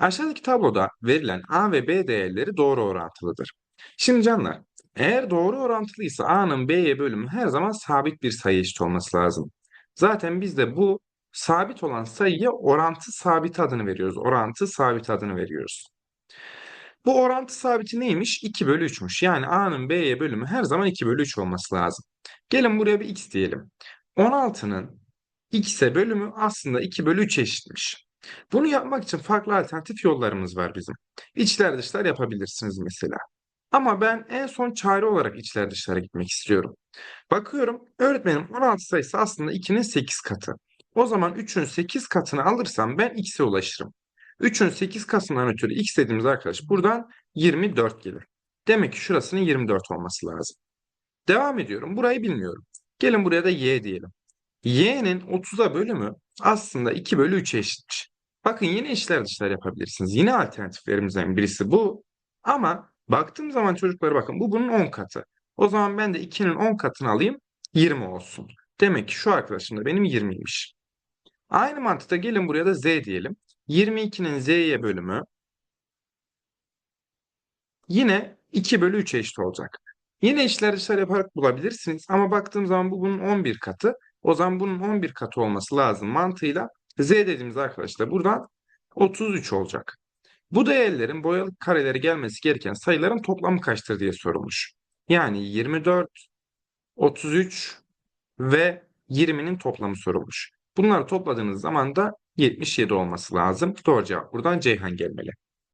Aşağıdaki tabloda verilen A ve B değerleri doğru orantılıdır. Şimdi canlar, eğer doğru orantılıysa A'nın B'ye bölümü her zaman sabit bir sayı eşit olması lazım. Zaten biz de bu sabit olan sayıya orantı sabit adını veriyoruz. Orantı sabit adını veriyoruz. Bu orantı sabiti neymiş? 2 bölü 3'müş. Yani A'nın B'ye bölümü her zaman 2 bölü 3 olması lazım. Gelin buraya bir x diyelim. 16'nın x'e bölümü aslında 2 bölü 3 eşitmiş. Bunu yapmak için farklı alternatif yollarımız var bizim. İçler dışlar yapabilirsiniz mesela. Ama ben en son çare olarak içler dışlara gitmek istiyorum. Bakıyorum öğretmenim 16 sayısı aslında 2'nin 8 katı. O zaman 3'ün 8 katını alırsam ben x'e ulaşırım. 3'ün 8 katından ötürü x dediğimiz arkadaş buradan 24 gelir. Demek ki şurasının 24 olması lazım. Devam ediyorum. Burayı bilmiyorum. Gelin buraya da y diyelim. y'nin 30'a bölümü aslında 2 bölü 3'e eşitmiş. Bakın yine içler dışlar yapabilirsiniz. Yine alternatiflerimizden birisi bu. Ama baktığım zaman çocuklara bakın bu bunun 10 katı. O zaman ben de 2'nin 10 katını alayım 20 olsun. Demek ki şu arkadaşım da benim 20'ymiş. Aynı mantıkta gelin buraya da z diyelim. 22'nin z'ye bölümü yine 2 bölü 3 eşit olacak. Yine içler dışlar yaparak bulabilirsiniz ama baktığım zaman bu bunun 11 katı. O zaman bunun 11 katı olması lazım mantığıyla. Z dediğimiz arkadaş da buradan 33 olacak. Bu değerlerin boyalı karelere gelmesi gereken sayıların toplamı kaçtır diye sorulmuş. Yani 24, 33 ve 20'nin toplamı sorulmuş. Bunları topladığınız zaman da 77 olması lazım. Doğru cevap buradan Ceyhan gelmeli.